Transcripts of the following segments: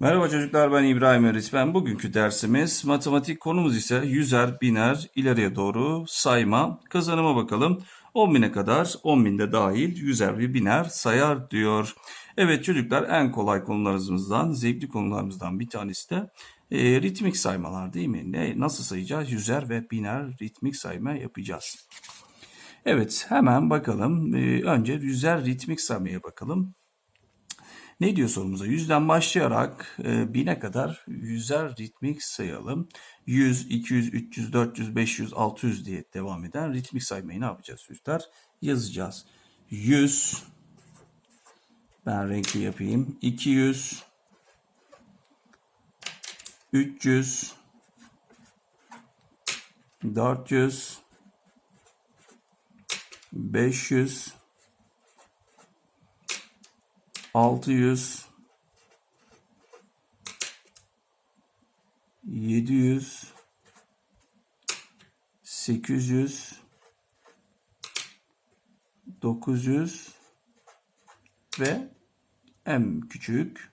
Merhaba çocuklar ben İbrahim öğretmen. Bugünkü dersimiz matematik konumuz ise yüzer, biner, ileriye doğru sayma, kazanıma bakalım. 10 bine kadar 10 binde dahil yüzer ve biner sayar diyor. Evet çocuklar en kolay konularımızdan, zevkli konularımızdan bir tanesi de e, ritmik saymalar değil mi? Ne, nasıl sayacağız? Yüzer ve biner ritmik sayma yapacağız. Evet hemen bakalım. E, önce yüzer ritmik saymaya bakalım. Ne diyor sorumuza? Yüzden başlayarak e, bine kadar yüzer ritmik sayalım. 100, 200, 300, 400, 500, 600 diye devam eden ritmik saymayı ne yapacağız çocuklar? Yazacağız. 100 ben renkli yapayım. 200 300 400 500 600 700 800 900 ve en küçük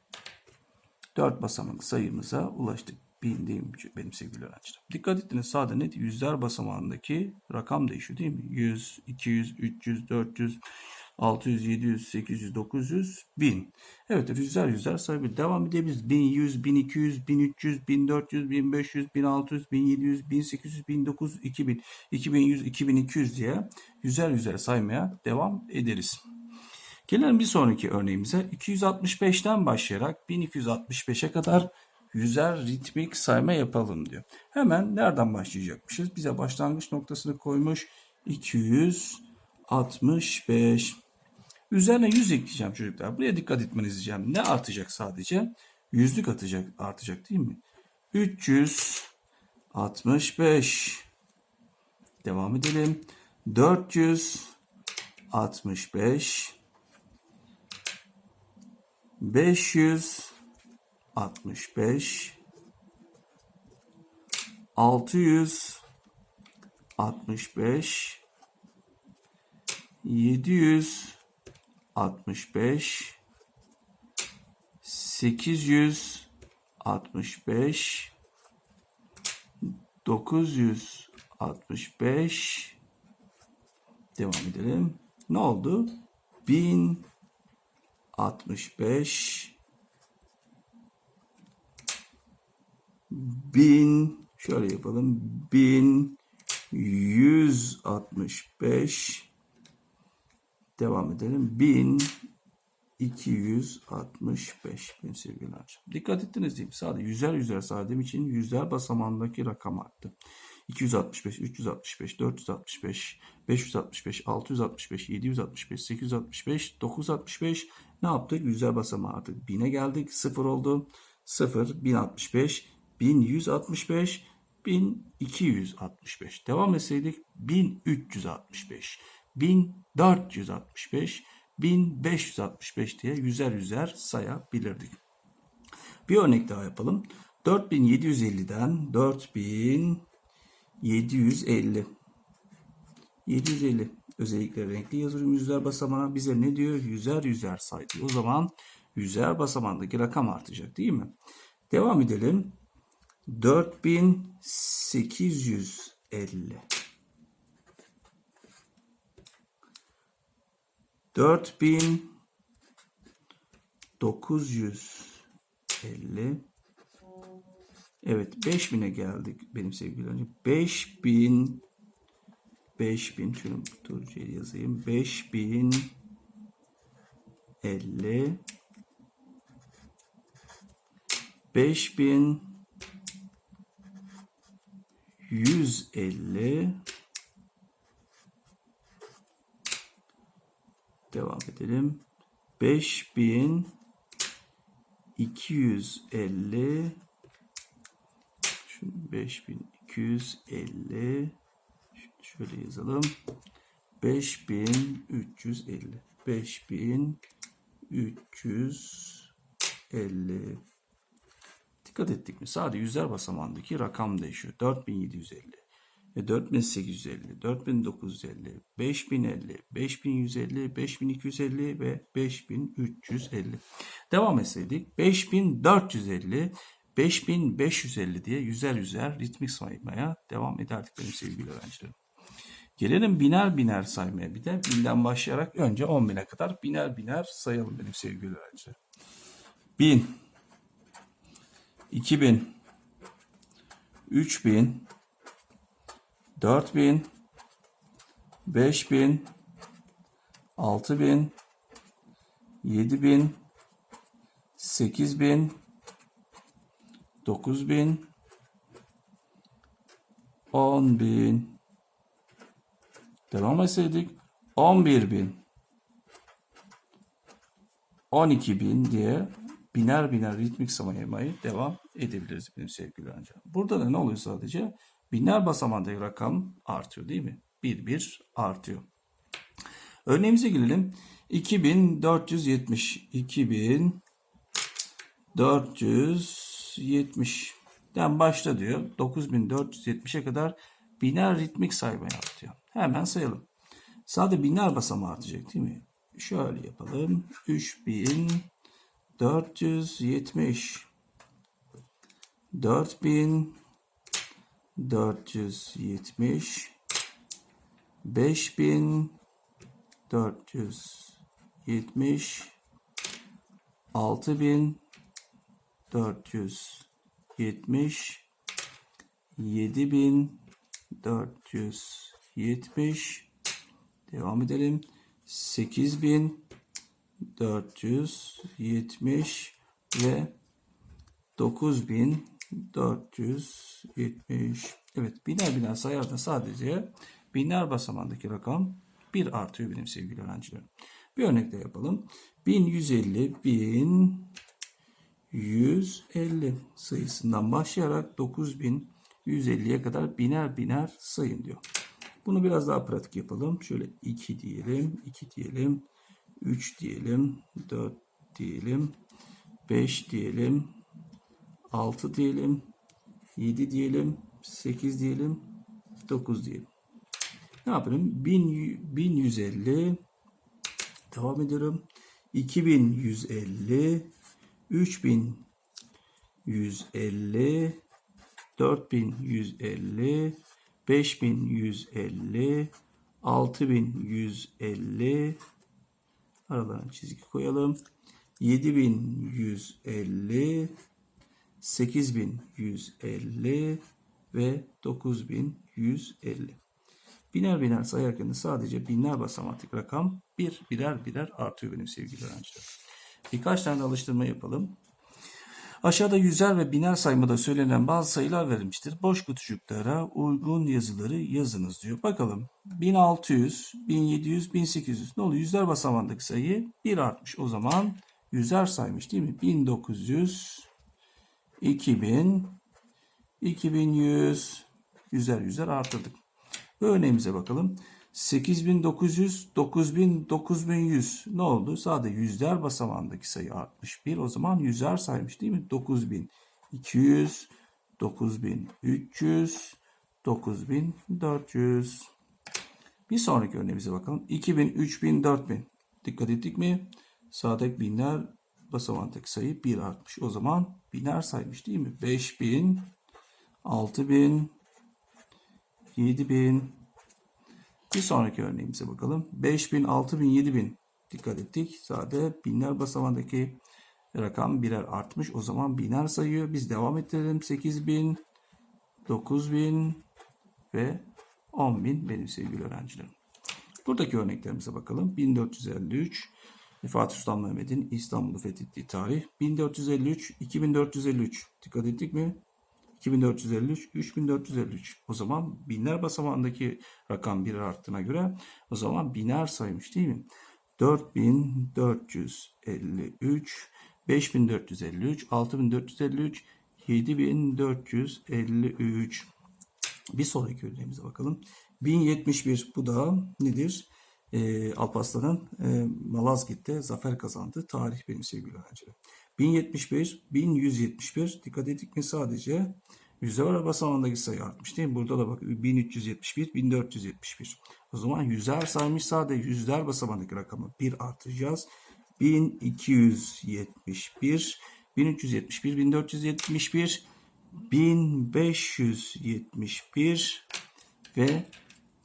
4 basamaklı sayımıza ulaştık. Bin benim sevgili öğrencilerim? Dikkat ettiniz sade net yüzler basamağındaki rakam değişiyor değil mi? 100, 200, 300, 400, 600, 700, 800, 900, 1000. Evet yüzler yüzler sayabilir. Devam edebiliriz. 1100, 1200, 1300, 1400, 1500, 1600, 1700, 1800, 1900, 2000, 2100, 2200 diye yüzer yüzer saymaya devam ederiz. Gelelim bir sonraki örneğimize. 265'ten başlayarak 1265'e kadar yüzer ritmik sayma yapalım diyor. Hemen nereden başlayacakmışız? Bize başlangıç noktasını koymuş. 265. Üzerine 100 ekleyeceğim çocuklar. Buraya dikkat etmenizi diyeceğim. Ne artacak sadece? Yüzlük atacak, artacak değil mi? 365. Devam edelim. 465. 565. 665. 700 65 865 965 devam edelim. Ne oldu? 1065 1000 şöyle yapalım. 1165 Devam edelim. 1265 benim sevgili arkadaşlar. Dikkat ettiniz değil mi? Sadece yüzer yüzer saydığım için yüzer basamağındaki rakam arttı. 265, 365, 465, 565, 665, 765, 865, 965 ne yaptık? Yüzer basamağı artık 1000'e geldik. 0 oldu. 0, 1065, 1165, 1265. Devam etseydik 1365. 1465, 1565 diye yüzer yüzer sayabilirdik. Bir örnek daha yapalım. 4750'den 4750 750 özellikle renkli yazıyorum yüzler basamağına bize ne diyor? Yüzer yüzer say. O zaman yüzer basamağındaki rakam artacak değil mi? Devam edelim. 4850 4950 Evet 5000'e geldik benim sevgili öğrencim. 5000 5000 şunu Türkçe'ye yazayım. 5000 50 5000 150 Devam edelim. 5250 Şunu 5250 şöyle yazalım. 5350 5350 Dikkat ettik mi? Sadece yüzler basamağındaki rakam değişiyor. 4750 E 4850, 4950, 5050, 5150, 5250 ve 5350. Devam etseydik 5450, 5550 diye yüzer yüzer ritmik saymaya devam ederdik benim sevgili öğrencilerim. Gelelim biner biner saymaya bir de binden başlayarak önce 10 bine kadar biner biner sayalım benim sevgili öğrencilerim. 1000, 2000, 3000, 4000, 5000, 6000, 7000, 8000, 9000, 10000. Devam etseydik 11000, 12000 diye biner biner ritmik saymayı devam edebiliriz benim sevgili öğrencilerim. Burada da ne oluyor sadece? Biner basamağındaki rakam artıyor değil mi? Bir bir artıyor. Örneğimize gelelim. 2470. 2470 den başla diyor. 9470'e kadar biner ritmik saymaya artıyor. Hemen sayalım. Sadece biner basamağı artacak değil mi? Şöyle yapalım. 3470 4000 470 5000 470 6000 470 7000 470 devam edelim. 8000 470 ve 9470 evet biner biner sayarda sadece biner basamandaki rakam 1 artıyor benim sevgili öğrencilerim. Bir örnek de yapalım. 1150 1150 sayısından başlayarak 9150'ye kadar biner biner sayın diyor. Bunu biraz daha pratik yapalım. Şöyle 2 diyelim, 2 diyelim, 3 diyelim, 4 diyelim, 5 diyelim, 6 diyelim, 7 diyelim, 8 diyelim, 9 diyelim. Ne yapalım? 1000, 1150 devam ediyorum. 2150 3150 4150 5150 6150 aralarına çizgi koyalım. 7150 8150 ve 9150. Biner biner sayarken de sadece binler basamatik rakam bir birer birer artıyor benim sevgili öğrencilerim. Birkaç tane alıştırma yapalım. Aşağıda yüzer ve biner saymada söylenen bazı sayılar verilmiştir. Boş kutucuklara uygun yazıları yazınız diyor. Bakalım 1600, 1700, 1800 ne oluyor? Yüzler basamandaki sayı 1 artmış. O zaman yüzer saymış değil mi? 1900, 2000, 2100 yüzer yüzer artırdık. Örneğimize bakalım. 8900, 9000, 9100 ne oldu? Sadece yüzler basamağındaki sayı 61. O zaman yüzer saymış değil mi? 9200, 9300, 9400. Bir sonraki örneğimize bakalım. 2000, 3000, 4000. Dikkat ettik mi? Sağdaki binler basamağındaki sayı 1 artmış. O zaman biner saymış değil mi? 5000, 6000, 7000. Bir sonraki örneğimize bakalım. 5000, 6000, 7000. Dikkat ettik. Sade binler basamağındaki rakam birer artmış. O zaman biner sayıyor. Biz devam ettirelim. 8000, 9000 ve 10000 benim sevgili öğrencilerim. Buradaki örneklerimize bakalım. 1453 Fatih Sultan Mehmet'in İstanbul'u fethettiği tarih 1453 2453 dikkat ettik mi? 2453 3453 o zaman binler basamağındaki rakam bir arttığına göre o zaman biner saymış değil mi? 4453 5453 6453 7453 bir sonraki örneğimize bakalım. 1071 bu da nedir? E, Alparslan'ın e, Malazgirt'te zafer kazandığı tarih benim sevgili öğrencilerim. 1071, 1171 dikkat ettik mi sadece Yüzler basamağındaki sayı artmış değil mi? Burada da bak 1371, 1471. O zaman yüzer saymış sadece yüzler basamağındaki rakamı 1 artıracağız. 1271, 1371, 1471, 1571 ve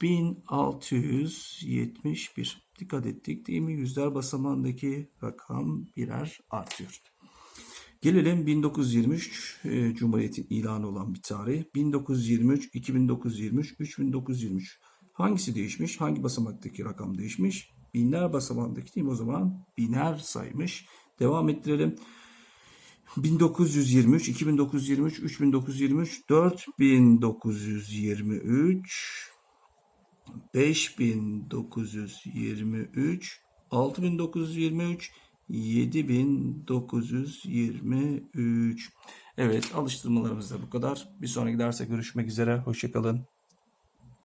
1671. Dikkat ettik değil mi? Yüzler basamağındaki rakam birer artıyor. Gelelim 1923 e, Cumhuriyet'in ilanı olan bir tarih. 1923, 2923, 3923. Hangisi değişmiş? Hangi basamaktaki rakam değişmiş? Binler basamağındaki değil mi? O zaman biner saymış. Devam ettirelim. 1923, 2923, 3923, 4923, 5923, 6923, 7923. Evet alıştırmalarımız da bu kadar. Bir sonraki derse görüşmek üzere. Hoşçakalın.